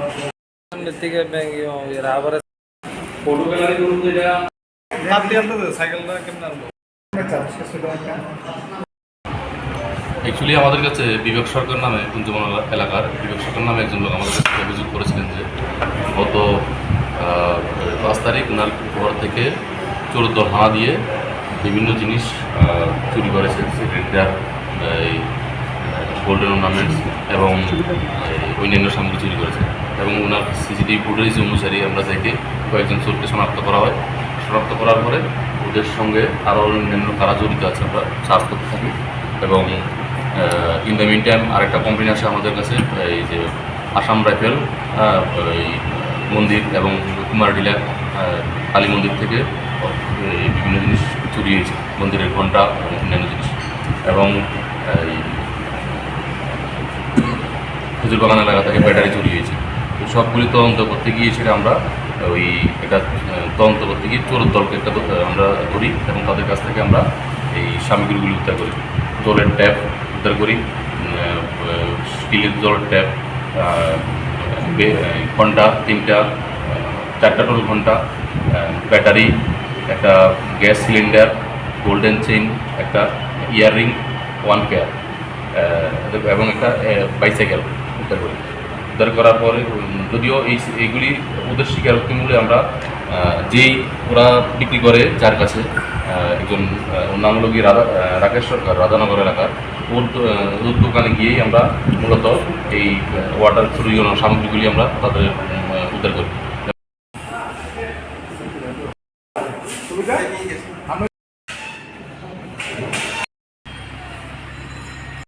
সামনের থেকে rubber photo gallery করুন যেটা সাইকেলটা কেমন আনব? অ্যাকচুয়ালি আমাদের কাছে বিবেক সরকার নামে কুঞ্জবন এলাকার বিবেক সরকার নামে একজন লোক আমাদের কাছে অভিযোগ করেছিলেন যে গত আহ, পাঁচ তারিখ ওনার ঘর থেকে চোরদ হাঁ দিয়ে বিভিন্ন জিনিস আহ, চুরি করেছে। সিলিন্ডার এই গোল্ডেন অর্নামেন্টস এবং অন্যান্য সামগ্রী চুরি করেছে। এবং ওনার সিসিটিভি ফুটেজ অনুসারে আমরা দেখে কয়েকজন চোরকে শনাক্ত করা হয়। শনাক্ত করার পরে ওদের সঙ্গে আরও অন্যান্য কারা জড়িত আছে আমরা সার্চ করতে থাকি। এবং ইন দ্য মিন টাইম আরেকটা কমপ্লেন আসে আমাদের কাছে এই যে আসাম রাইফেল এই মন্দির এবং কুমারডিলা আহ, কালী মন্দির থেকে বিভিন্ন জিনিস চুরি হয়েছে মন্দিরের এবং অন্যান্য জিনিস। এবং এই খেজুর বাগান এলাকা থেকে ব্যাটারি চুরি হয়েছে সবগুলি তদন্ত করতে গিয়ে সেটা আমরা ওই আহ, তদন্ত করতে গিয়ে চোর দলকে একটা আমরা ধরি এবং তাদের কাছ থেকে আমরা এই সামগ্রীগুলি উদ্ধার করি। জলের ট্যাপ উদ্ধার করি স্টিলের জলের ট্যাপ ঘণ্টা তিনটা চারটা টোল ঘণ্টা ব্যাটারি একটা গ্যাস সিলিন্ডার গোল্ডেন চেইন একটা ইয়াররিং ওয়ান পেয়ার এবং একটা বাইসাইকেল উদ্ধার করি। উদ্ধার করার পরে যদিও এই এইগুলি ওদের স্বীকারোক্তিমূলে আমরা যেই ওরা বিক্রি করে যার কাছে একজন নাম হলো গিয়ে রাধা রাকেশ সরকার, রাধানগর এলাকার। ওর ওর দোকানে গিয়েই আমরা মূলত এই ওয়াটার প্রয়োজনীয় সামগ্রীগুলি আমরা তাদের উদ্ধার করি।